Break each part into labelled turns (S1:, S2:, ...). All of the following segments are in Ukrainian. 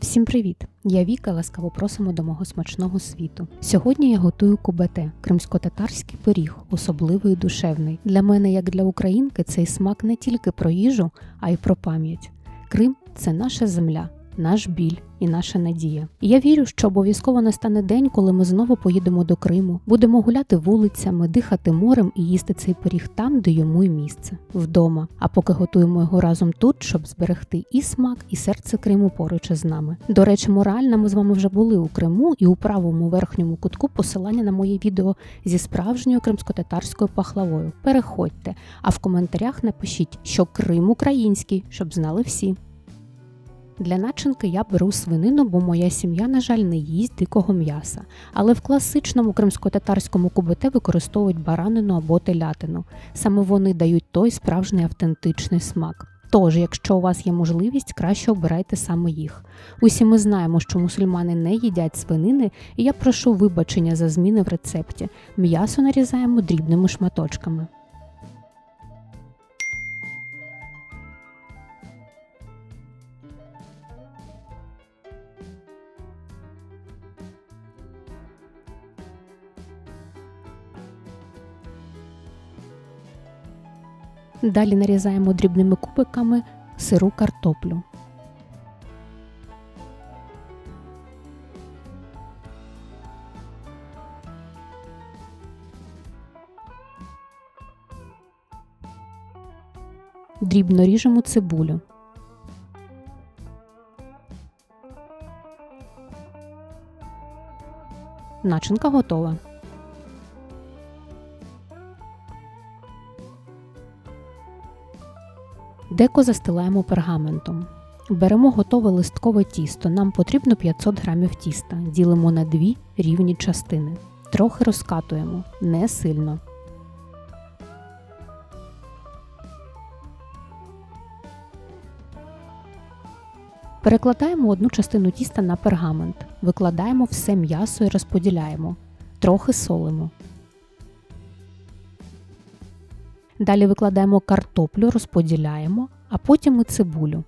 S1: Всім привіт! Я Віка. Ласкаво просимо до мого смачного світу. Сьогодні я готую кубете, кримсько-татарський пиріг, особливий і душевний. Для мене, як для українки, цей смак не тільки про їжу, а й про пам'ять. Крим це наша земля, наш біль і наша надія. І я вірю, що обов'язково настане день, коли ми знову поїдемо до Криму, будемо гуляти вулицями, дихати морем і їсти цей пиріг там, де йому й місце вдома. А поки готуємо його разом тут, щоб зберегти і смак, і серце Криму поруч із нами. До речі, морально ми з вами вже були у Криму, і у правому верхньому кутку посилання на моє відео зі справжньою кримсько-татарською пахлавою. Переходьте, а в коментарях напишіть, що Крим український, щоб знали всі. Для начинки я беру свинину, бо моя сім'я, на жаль, не їсть дикого м'яса. Але в класичному кримсько-татарському кубете використовують баранину або телятину. Саме вони дають той справжній автентичний смак. Тож, якщо у вас є можливість, краще обирайте саме їх. Усі ми знаємо, що мусульмани не їдять свинини, і я прошу вибачення за зміни в рецепті. М'ясо нарізаємо дрібними шматочками. Далі нарізаємо дрібними кубиками сиру картоплю. Дрібно ріжемо цибулю. Начинка готова. Деко застилаємо пергаментом. Беремо готове листкове тісто. Нам потрібно 500 грамів тіста. Ділимо на дві рівні частини. Трохи розкатуємо, не сильно. Перекладаємо одну частину тіста на пергамент. Викладаємо все м'ясо і розподіляємо. Трохи солимо. Далі викладаємо картоплю, розподіляємо, а потім і цибулю.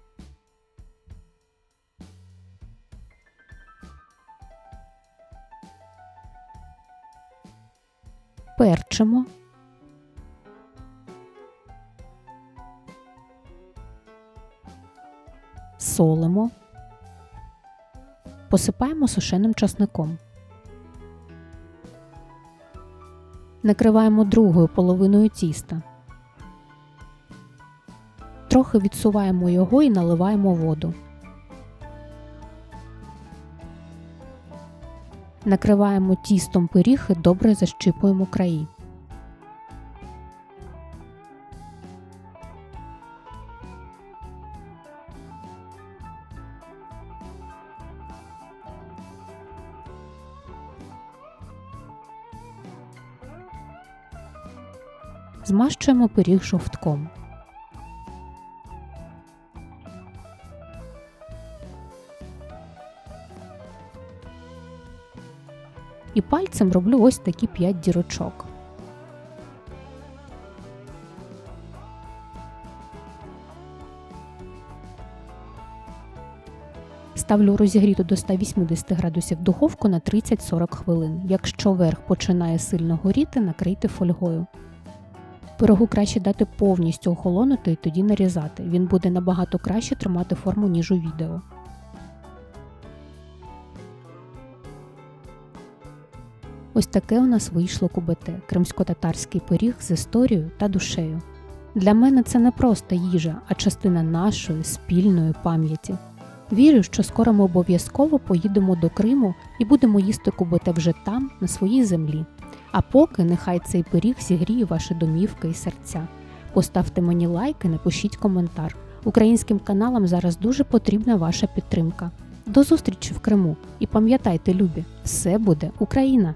S1: Перчимо. Солимо. Посипаємо сушеним часником. Накриваємо другою половиною тіста. Трохи відсуваємо його і наливаємо воду. Накриваємо тістом пиріг і добре защипуємо краї. Змащуємо пиріг жовтком. І пальцем роблю ось такі 5 дірочок. Ставлю розігріту до 180 градусів духовку на 30-40 хвилин. Якщо верх починає сильно горіти, накрийте фольгою. Пирогу краще дати повністю охолонути і тоді нарізати. Він буде набагато краще тримати форму, ніж у відео. Ось таке у нас вийшло кубете кримсько-татарський пиріг з історією та душею. Для мене це не просто їжа, а частина нашої спільної пам'яті. Вірю, що скоро ми обов'язково поїдемо до Криму і будемо їсти кубете вже там, на своїй землі. А поки нехай цей пиріг зігріє ваші домівки і серця. Поставте мені лайк і напишіть коментар. Українським каналам зараз дуже потрібна ваша підтримка. До зустрічі в Криму і пам'ятайте, любі, все буде Україна!